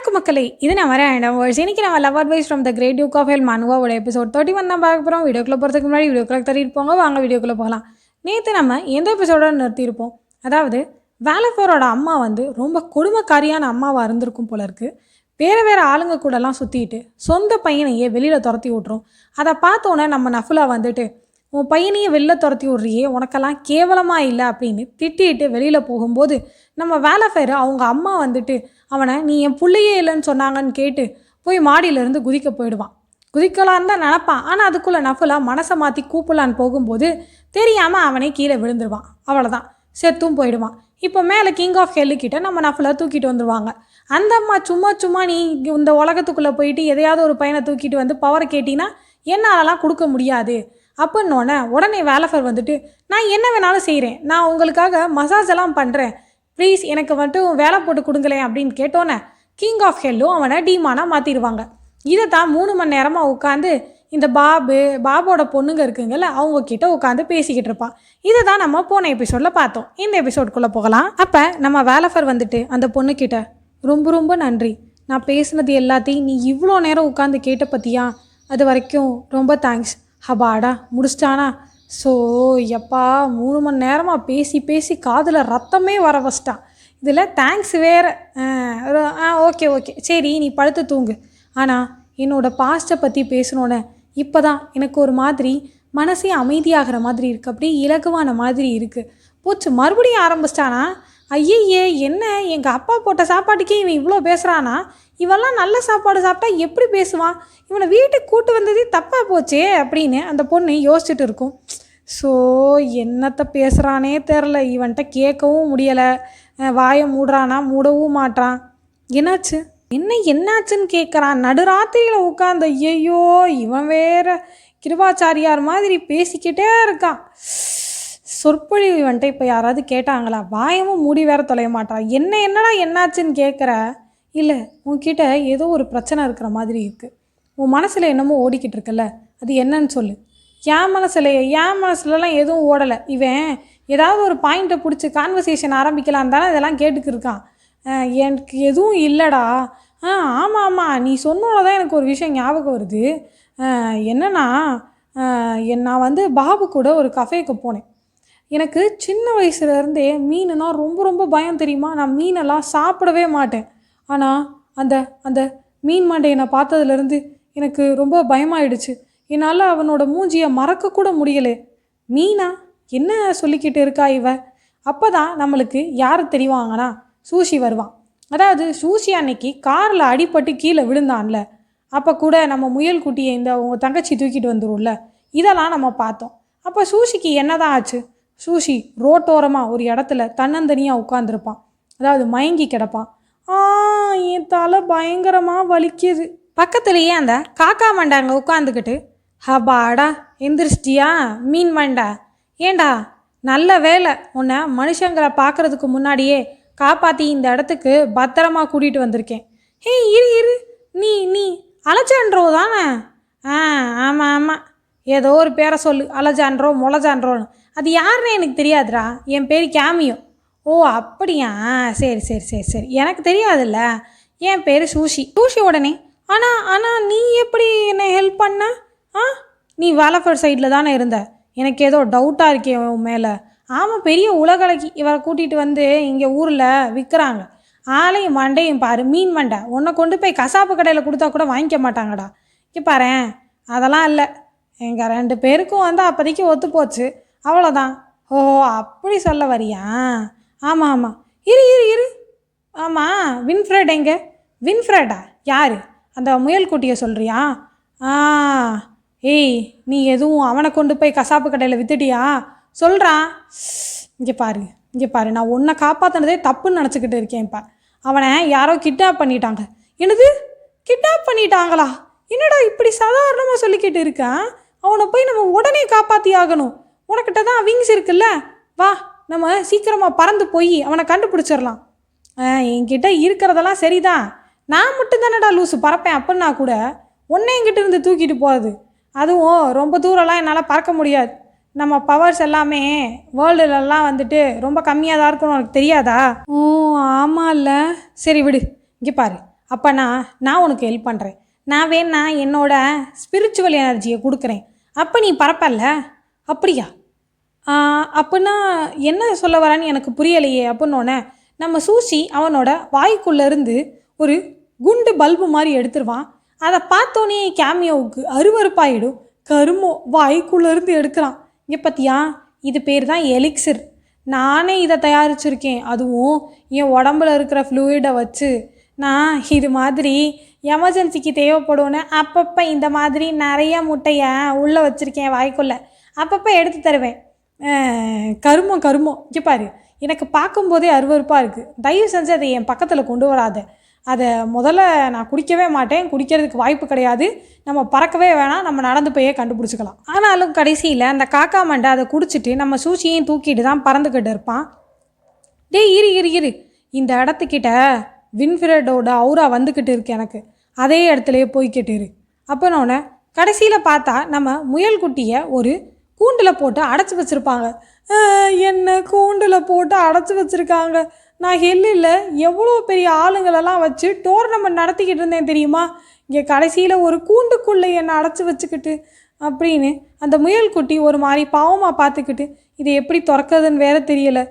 வணக்கம் மக்களே இது நான் வரேன். இன்னைக்கு நம்ம love advice from the great duke of hell மனுவாவோட episode thirty one தான் பார்க்க போகிறோம் வீடியோக்குள்ளே போகிறதுக்கு முன்னாடி வீடியோக்குள்ளே தட்டிட்டு போங்க வாங்க வீடியோக்குள்ளே போகலாம். நேற்று நம்ம எந்த எபிசோடோட நிறுத்தியிருப்போம்? அதாவது வேலஃபோரோட அம்மா வந்து ரொம்ப கொடுமைக்காரியான அம்மாவாக இருந்திருக்கும் போல இருக்குது வேறு வேறு ஆளுங்க கூடலாம் சுற்றிட்டு சொந்த பையனையே வெளியில் துரத்தி விட்றோம் அதை பார்த்தோன்னே நம்ம நஃபுலா வந்துட்டு உன் பையனையும் வெளில துரத்தி விட்றியே உனக்கெல்லாம் கேவலமாக இல்லை அப்படின்னு திட்டிட்டு வெளியில் போகும்போது நம்ம வேலைஃபேர் அவங்க அம்மா வந்துட்டு அவனை நீ என் பிள்ளையே இல்லைன்னு சொன்னாங்கன்னு கேட்டு போய் மாடியிலேருந்து குதிக்க போயிடுவான். குதிக்கலான்னு தான் நினப்பான். ஆனால் அதுக்குள்ளே நஃபுலாக மனசை மாற்றி கூப்பிடலான்னு போகும்போது தெரியாமல் அவனே கீழே விழுந்துருவான். அவ்வளோதான் செத்தும் போயிடுவான். இப்போ மேலே கிங் ஆஃப் ஹெல்லுக்கிட்ட நம்ம நஃபுலாக தூக்கிட்டு வந்துடுவாங்க அந்த அம்மா சும்மா சும்மா நீ இந்த உலகத்துக்குள்ளே போயிட்டு எதையாவது ஒரு பையனை தூக்கிட்டு வந்து பவரை கேட்டினா என்னாலலாம் கொடுக்க முடியாது. அப்படின்னோடனே உடனே வேலஃபர் வந்துட்டு நான் என்ன வேணாலும் செய்கிறேன் நான் உங்களுக்காக மசாஜ் எல்லாம் பண்ணுறேன் ப்ளீஸ் எனக்கு மட்டும் வேலை போட்டு கொடுங்களேன் அப்படின்னு கேட்டோன்னே கிங் ஆஃப் ஹெல்லும் அவனை டீமானாக மாற்றிடுவாங்க இதை தான் மூணு மணி நேரமாக உட்காந்து இந்த பாபு பாபோட பொண்ணுங்க இருக்குங்கல்ல அவங்க கிட்ட உட்காந்து பேசிக்கிட்டு இருப்பான் இதை தான் நம்ம போன எபிசோடில் பார்த்தோம். இந்த எபிசோட்குள்ளே போகலாம். அப்போ நம்ம வேலஃபர் வந்துட்டு அந்த பொண்ணுக்கிட்ட ரொம்ப ரொம்ப நன்றி. நான் பேசுனது எல்லாத்தையும் நீ இவ்வளோ நேரம் உட்காந்து கேட்ட பற்றியா அது வரைக்கும் ரொம்ப தேங்க்ஸ் ஹபாடா முடிச்சிட்டானா? ஸோ எப்பா மூணு மணி நேரமாக பேசி பேசி காதில் ரத்தமே வர வச்சிட்டான். இதில் தேங்க்ஸ் வேறு. ஆ ஓகே ஓகே சரி நீ படுத்து தூங்கு. ஆனால் என்னோடய பாஸ்ட்டை பற்றி பேசணுன்னே இப்போ தான் எனக்கு ஒரு மாதிரி மனசே அமைதியாகிற மாதிரி இருக்குது அப்படியே இலகுவான மாதிரி இருக்குது போச்சு மறுபடியும் ஆரம்பிச்சிட்டானா? ஐயையே என்ன? எங்கள் அப்பா போட்ட சாப்பாட்டுக்கே இவன் இவ்வளோ பேசுகிறானா இவெல்லாம் நல்ல சாப்பாடு சாப்பிட்டா எப்படி பேசுவான்? இவனை வீட்டுக்கு கூட்டு வந்ததே தப்பாக போச்சே அப்படின்னு அந்த பொண்ணு யோசிச்சுட்டு இருக்கும். ஸோ என்னத்தை பேசுகிறானே தெரில இவன்கிட்ட கேட்கவும் முடியலை. வாயை மூடுறானா? மூடவும் மாட்டான் என்னாச்சு? என்ன என்னாச்சுன்னு கேட்குறான் நடுராத்திரியில் உட்காந்து ஐயையோ இவன் வேற கிருபாச்சாரியார் மாதிரி பேசிக்கிட்டே இருக்கான். சொற்பொழிவு வந்துட்டு இப்போ யாராவது கேட்டாங்களா? வாயமும் மூடி வேற தொலைய மாட்டான் என்ன என்னடா என்னாச்சுன்னு கேட்குற இல்லை உன்கிட்ட ஏதோ ஒரு பிரச்சனை இருக்கிற மாதிரி இருக்குது உன் மனசில் என்னமோ ஓடிக்கிட்டு இருக்குல்ல? அது என்னன்னு சொல்லு. என் மனசில் என் மனசுலலாம் எதுவும் ஓடலை. இவன் ஏதாவது ஒரு பாயிண்ட்டை பிடிச்சி கான்வர்சேஷன் ஆரம்பிக்கலாம் தானே இதெல்லாம் கேட்டுக்கிருக்கான். எனக்கு எதுவும் இல்லைடா. ஆ ஆமாம் ஆமாம் நீ சொன்னோட தான் எனக்கு ஒரு விஷயம் ஞாபகம் வருது. என்னன்னா என் நான் வந்து பாபு கூட ஒரு கஃபேக்கு போனேன். எனக்கு சின்ன வயசுலேருந்தே மீனுனா ரொம்ப ரொம்ப பயம் தெரியுமா? நான் மீனெல்லாம் சாப்பிடவே மாட்டேன். ஆனால் அந்த அந்த மீன் மண்டையை நான் பார்த்ததுலேருந்து எனக்கு ரொம்ப பயமாயிடுச்சு. என்னால் அவனோட மூஞ்சியை மறக்கக்கூட முடியலை. மீனா? என்ன சொல்லிக்கிட்டு இருக்கா இவ? அப்போ தான் நம்மளுக்கு யார் தெரிவாங்கன்னா சூஷி வருவான். அதாவது சூஷி அன்னைக்கு காரில் அடிபட்டு கீழே விழுந்தான்ல. அப்போ கூட நம்ம முயல் குட்டியை இந்த உங்கள் தங்கச்சி தூக்கிட்டு வந்துரும்ல. இதெல்லாம் நம்ம பார்த்தோம். அப்போ சூஷிக்கு என்னதான் ஆச்சு? சூஷி ரோட்டோரமாக ஒரு இடத்துல தன்னந்தனியாக உட்காந்துருப்பான் அதாவது மயங்கி கிடப்பான். ஆ என் தலை பயங்கரமாக வலிக்குது. பக்கத்துலேயே அந்த காக்கா மண்டை அங்கே உட்காந்துக்கிட்டு ஹபாடா எந்திரிச்சிட்டியா? மீன் மண்டா. ஏண்டா நல்ல வேலை. உன்னை மனுஷங்களை பார்க்கறதுக்கு முன்னாடியே காப்பாற்றி இந்த இடத்துக்கு பத்திரமா கூட்டிகிட்டு வந்திருக்கேன். ஹே இரு இரு. நீ நீ. அலச்சான்றோ தானே? ஆ ஆமாம் ஆமாம் ஏதோ ஒரு பேரை சொல்லு அலஜான்றோ முளஜான்றோன்னு அது யாருன்னு எனக்கு தெரியாதுடா. என் பேர் கேமியோ. ஓ அப்படியா? சரி சரி சரி சரி. எனக்கு தெரியாதுல்ல. என் பேர் சூஷி. சூஷி உடனே ஆனால் ஆனால் நீ எப்படி என்னை ஹெல்ப் பண்ண? ஆ? நீ வேலஃபேர் சைடில் தானே இருந்த. எனக்கு ஏதோ டவுட்டாக இருக்கே உன் மேலே. ஆமாம் பெரிய உலகலைக்கு இவரை கூட்டிகிட்டு வந்து இங்கே ஊரில் விற்கிறாங்க ஆளையும் மண்டையும் பாரு மீன் மண்டை. உன்னை கொண்டு போய் கசாப்பு கடையில் கொடுத்தா கூட வாங்கிக்க மாட்டாங்கடா. இங்கே பாரு அதெல்லாம் இல்லை. எங்கள் ரெண்டு பேருக்கும் வந்து அப்போதைக்கு ஒத்து போச்சு. அவ்வளோதான் ஓ அப்படி சொல்ல வரியா? ஆமாம் ஆமாம் இரு இரு இரு. ஆமாம் வின்ஃப்ரெட் எங்கே? வின்ஃப்ரெடா யார்? அந்த முயல் குட்டியை சொல்கிறியா ஆ ஏய் நீ எதுவும் அவனை கொண்டு போய் கசாப்பு கடையில் வித்துட்டியா? சொல்கிறான் இங்கே பாரு இங்கே பாரு. நான் உன்னை காப்பாற்றினதே தப்புன்னு நினச்சிக்கிட்டு இருக்கேன் இப்போ. அவனை யாரோ கிட்னாப் பண்ணிட்டாங்க. என்னது? கிட்னாப் பண்ணிட்டாங்களா? என்னடா இப்படி சாதாரணமாக சொல்லிக்கிட்டு இருக்கான் அவனை போய் நம்ம உடனே காப்பாற்றி ஆகணும் உனக்கிட்ட தான் விங்ஸ் இருக்குல்ல? வா நம்ம சீக்கிரமாக பறந்து போய் அவனை கண்டுபிடிச்சிடலாம். என்கிட்ட இருக்கிறதெல்லாம் சரிதான். நான் மட்டும் தானடா லூஸு பறப்பேன் அப்படின்னா கூட உன்னை என்கிட்ட இருந்து தூக்கிட்டு போகிறது அதுவும் ரொம்ப தூரம்லாம் என்னால் பறக்க முடியாது. நம்ம பவர்ஸ் எல்லாமே வேர்ல்டுலலாம் வந்துட்டு ரொம்ப கம்மியாக தான் இருக்கும்னு உனக்கு தெரியாதா? ஓ ஆமாம்ல சரி விடு இங்கே பாரு. அப்போனா நான் உனக்கு ஹெல்ப் பண்ணுறேன் நான் வேணா என்னோட ஸ்பிரிச்சுவல் எனர்ஜியை கொடுக்குறேன். அப்போ நீ பரப்பல்ல? அப்படியா? அப்படின்னா என்ன சொல்ல வரான்னு எனக்கு புரியலையே அப்படின்னோடனே நம்ம சூசி அவனோட வாய்க்குள்ளேருந்து ஒரு குண்டு பல்பு மாதிரி எடுத்துருவான். அதை பார்த்தோன்னே கேமியோவுக்கு அருவறுப்பாயிடும் கருமோ வாய்க்குள்ளேருந்து எடுக்கிறான். இங்கே பார்த்தியா இது பேர் தான் எலிக்சிர் நானே இதை தயாரிச்சிருக்கேன். அதுவும் என் உடம்புல இருக்கிற ஃப்ளூயிடை வச்சு நான் இது மாதிரி எமர்ஜென்சிக்கு தேவைப்படும்னு அப்பப்போ இந்த மாதிரி நிறைய முட்டையை உள்ளே வச்சுருக்கேன் வாய்க்குள்ளே. அப்பப்போ எடுத்து தருவேன். கருமம் கருமம் இங்கே பாரு எனக்கு பார்க்கும்போதே அருவருப்பாக இருக்குது தயவு செஞ்சு அதை என் பக்கத்தில் கொண்டு வராத. அதை முதல்ல நான் குடிக்கவே மாட்டேன். குடிக்கிறதுக்கு வாய்ப்பு கிடையாது. நம்ம பறக்கவே வேணாம். நம்ம நடந்து போயே கண்டுபிடிச்சிக்கலாம். ஆனாலும் கடைசியில் அந்த காக்கா மண்டை அதை குடிச்சிட்டு நம்ம சூசியையும் தூக்கிட்டு தான் பறந்துக்கிட்டு இருப்பான். டேய் இரு இரு இரு. இந்த இடத்துக்கிட்ட வின்ஃபிரடோட அவுரா வந்துக்கிட்டு இருக்கு எனக்கு. அதே இடத்துலையே போய்க்கிட்டு இரு. அப்போனோடனே கடைசியில் பார்த்தா நம்ம முயல் குட்டியை ஒரு கூண்டில் போட்டு அடைச்சி வச்சுருப்பாங்க. என்ன கூண்டில் போட்டு அடைச்சி வச்சுருக்காங்க. நான் ஹெல்லில் எவ்வளோ பெரிய ஆளுங்களெல்லாம் வச்சு டோர்னமெண்ட் நடத்திக்கிட்டு இருந்தேன் தெரியுமா? இங்கே கடைசியில் ஒரு கூண்டுக்குள்ளே என்னை அடைச்சி வச்சுக்கிட்டு அப்படின்னு அந்த முயல் குட்டி ஒரு மாதிரி பாவமாக பார்த்துக்கிட்டு இதை எப்படி திறக்கிறதுன்னு வேற தெரியலை.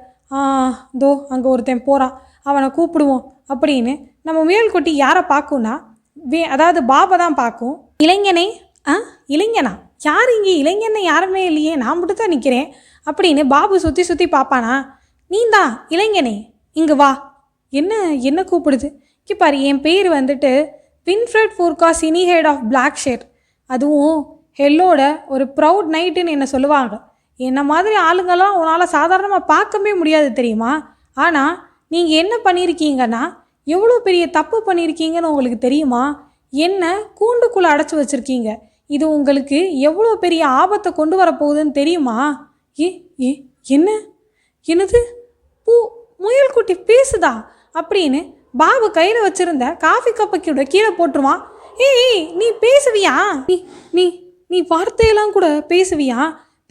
தோ அங்கே ஒருத்தன் போகிறான் அவனை கூப்பிடுவோம். அப்படின்னு நம்ம முயல் குட்டி யாரை பார்க்கும்னா வே அதாவது பாபை தான் பார்க்கும். இளைஞனே ஆ இளைஞனா? யார் இங்கே இளைஞனை யாருமே இல்லையே நான் மட்டும் தான் நிற்கிறேன் அப்படின்னு பாபு சுற்றி சுற்றி பார்ப்பானா? நீந்தான் இளைஞனே இங்கே வா. என்ன என்ன கூப்பிடுது? இங்கே பாரு என் பேர் வந்துட்டு வின்ஃப்ரெட் ஃபூர்கா சினி ஹெட் ஆஃப் பிளாக் ஷேர். அதுவும் ஹெல்லோட ஒரு ப்ரௌட் நைட்டுன்னு என்ன சொல்லுவாங்க. என்ன மாதிரி ஆளுங்கெல்லாம் உன்னால் சாதாரணமாக பார்க்கவே முடியாது தெரியுமா? ஆனால் நீங்கள் என்ன பண்ணியிருக்கீங்கன்னா எவ்வளோ பெரிய தப்பு பண்ணியிருக்கீங்கன்னு உங்களுக்கு தெரியுமா? என்ன கூண்டுக்குள்ளே அடைச்சி வச்சுருக்கீங்க? இது உங்களுக்கு எவ்வளோ பெரிய ஆபத்தை கொண்டு வரப்போகுதுன்னு தெரியுமா? ஏ ஏ என்ன? என்னது? பூ முயல்குட்டி பேசுதா? அப்படின்னு பாபு கையில் வச்சுருந்த காஃபி கப்பைக்கூட கீழே போட்டுருவான். ஏய் ஏய், நீ பேசுவியா? நீ நீ நீ வார்த்தையெல்லாம் கூட பேசுவியா?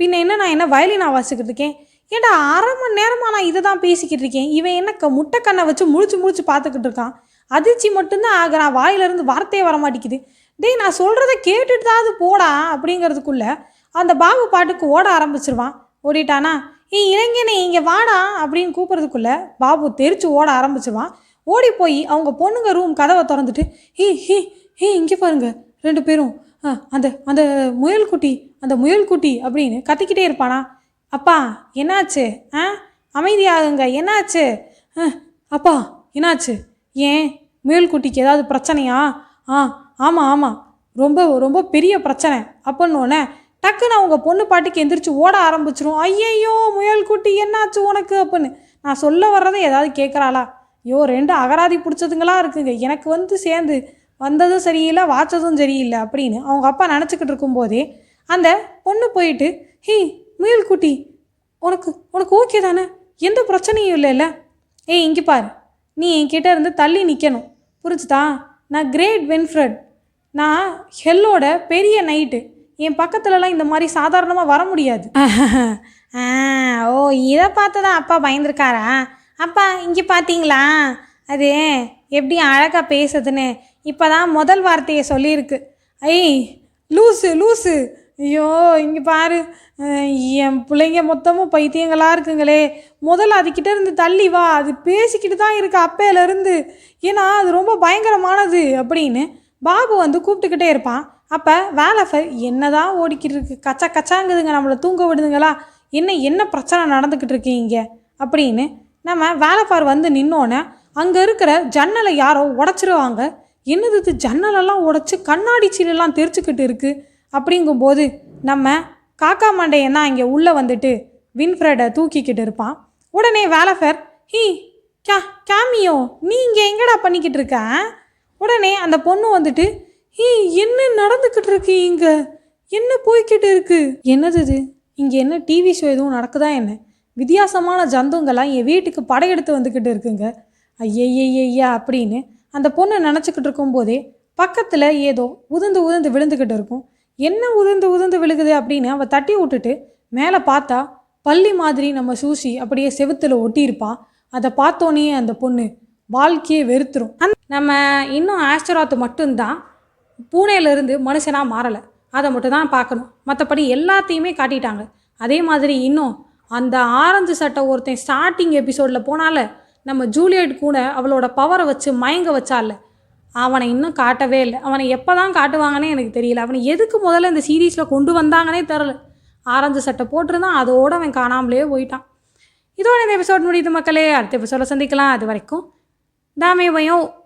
பின்ன என்ன நான் என்ன வயலினா வாசிக்கிட்டு இருக்கேன் ஏன்டா அரை மணி நேரமாக நான் இதை தான் பேசிக்கிட்டு இருக்கேன். இவன் என்ன க முட்டை கண்ணை வச்சு முழிச்சு முழிச்சு பார்த்துக்கிட்டு இருக்கான். அதிர்ச்சி மட்டும்தான் ஆகிறான் வாயிலிருந்து வார்த்தையே வர மாட்டேங்குது. டேய் நான் சொல்கிறத கேட்டுட்டு தான் அது போடா அப்படிங்கிறதுக்குள்ள அந்த பாபு பாட்டுக்கு ஓட ஆரம்பிச்சிருவான். ஓடிட்டானா? ஏ இளைஞனே இங்கே வாடா அப்படின்னு கூப்பிட்றதுக்குள்ள பாபு தெரிச்சு ஓட ஆரம்பிச்சிருவான். ஓடி போய் அவங்க பொண்ணுங்க ரூம் கதவை திறந்துட்டு ஹே ஹே ஹே இங்கே பாருங்க ரெண்டு பேரும். ஆ, அந்த அந்த முயல் குட்டி அந்த முயல் குட்டி அப்படின்னு கத்திக்கிட்டே இருப்பானா. அப்பா என்னாச்சு? ஆ? அமைதியாகுங்க. என்னாச்சு? ஆ, அப்பா என்னாச்சு? ஏன்? மேல்குட்டிக்கு ஏதாவது பிரச்சனையா? ஆ ஆமாம் ஆமாம் ரொம்ப ரொம்ப பெரிய பிரச்சனை. அப்படின்னோடனே டக்குன்னு அவங்க பொண்ணு பாட்டுக்கு எந்திரிச்சு ஓட ஆரம்பிச்சிரும். ஐயையோ முயல்குட்டி என்னாச்சு உனக்கு? அப்படின்னு நான் சொல்ல வர்றதை ஏதாவது கேட்குறாளா ஐயோ ரெண்டு அகராதி பிடிச்சதுங்களா இருக்குங்க. எனக்கு வந்து சேர்ந்து வந்ததும் சரியில்லை வாச்சதும் சரியில்லை அப்படின்னு அவங்க அப்பா நினச்சிக்கிட்டு இருக்கும்போதே அந்த பொண்ணு போயிட்டு ஹீ முயல் குட்டி உனக்கு உனக்கு ஓகே தானே? எந்த பிரச்சனையும் இல்லைல்ல. ஏய் இங்கே பாரு. நீ என்கிட்ட இருந்து தள்ளி நிற்கணும் புரிஞ்சுதா? நான் கிரேட் வென்ஃப்ரட் நான் ஹெல்லோட பெரிய நைட்டு என் பக்கத்துலலாம் இந்த மாதிரி சாதாரணமாக வர முடியாது. ஆ ஓ இதை பார்த்து தான் அப்பா பயந்துருக்காரா? அப்பா இங்கே பார்த்தீங்களா அது எப்படி அழகாக பேசுதுன்னு. இப்போ தான் முதல் வார்த்தையை சொல்லியிருக்கு. ஐய் லூசு லூசு. ஐயோ இங்கே பாரு. என் பிள்ளைங்க மொத்தமும் பைத்தியங்களாக இருக்குங்களே. முதல்ல அதுக்கிட்ட இருந்து தள்ளி வா. அது பேசிக்கிட்டு தான் இருக்கு அப்பையிலேருந்து ஏன்னா அது ரொம்ப பயங்கரமானது அப்படின்னு பாபு வந்து கூப்பிட்டுக்கிட்டே இருப்பான். அப்போ வேலஃபர் என்னதான் ஓடிக்கிட்டு இருக்கு? கச்சா கச்சாங்குதுங்க. நம்மளை தூங்க விடுதுங்களா? என்ன என்ன பிரச்சனை நடந்துக்கிட்டு இருக்கு இங்கே? அப்படின்னு நம்ம வேலைப்பார் வந்து நின்னோன்னே அங்கே இருக்கிற ஜன்னலை யாரோ உடச்சிருவாங்க. என்னது இது? ஜன்னலெல்லாம் உடச்சி கண்ணாடி சீலெல்லாம் தெரிச்சுக்கிட்டு இருக்குது அப்படிங்கும்போது நம்ம காக்கா மண்டையன் தான் இங்கே உள்ளே வந்துட்டு வின்ஃப்ரெடை தூக்கிக்கிட்டு இருப்பான். உடனே வேலஃபர் ஹீ கே கேமியோ நீ இங்கே எங்கடா பண்ணிக்கிட்டு இருக்க உடனே அந்த பொண்ணு வந்துட்டு ஹீ என்ன நடந்துக்கிட்டு இருக்கு இங்கே? என்ன போய்க்கிட்டு இருக்கு? என்னது இது? இங்கே என்ன டிவி ஷோ எதுவும் நடக்குதா என்ன? வித்தியாசமான ஜந்துங்கள்லாம் என் வீட்டுக்கு படையெடுத்து வந்துக்கிட்டு இருக்குங்க. ஐயய்யய்யா அப்படின்னு அந்த பொண்ணு நினச்சிக்கிட்டு இருக்கும்போதே பக்கத்தில் ஏதோ உதிர்ந்து உதிர்ந்து விழுந்துக்கிட்டு இருக்கும். என்ன உதிர்ந்து உதிர்ந்து விழுகுது அப்படின்னு அவள் தட்டி விட்டுட்டு மேலே பார்த்தா பள்ளி மாதிரி நம்ம சூசி அப்படியே செவுத்துல ஒட்டியிருப்பான் அதை பார்த்தோன்னே அந்த பொண்ணு வாழ்க்கையை வெறுத்துரும். அந் நம்ம இன்னும் ஆஸ்டராத் மட்டும்தான் பூனையிலேருந்து மனுஷனாக மாறலை. அதை மட்டும் தான் பார்க்கணும். மற்றபடி எல்லாத்தையுமே காட்டிட்டாங்க. அதே மாதிரி இன்னும் அந்த ஆரஞ்சு சட்டை ஒருத்தன் ஸ்டார்டிங் எபிசோடில் போனால நம்ம ஜூலியட் கூட அவளோட பவரை வச்சு மயங்க வச்சால. அவனை இன்னும் காட்டவே இல்லை. அவனை எப்போ தான் காட்டுவாங்கன்னே எனக்கு தெரியல. அவனை எதுக்கு முதல்ல இந்த சீரீஸில் கொண்டு வந்தாங்கன்னே தெரில ஆரஞ்சு சட்டை போட்டிருந்தான் அதோடு அவன் காணாமலே போயிட்டான். இதோட இந்த எபிசோட் முடியுது மக்களே. அடுத்த எபிசோட சந்திக்கலாம். அது வரைக்கும் தாமே பயம்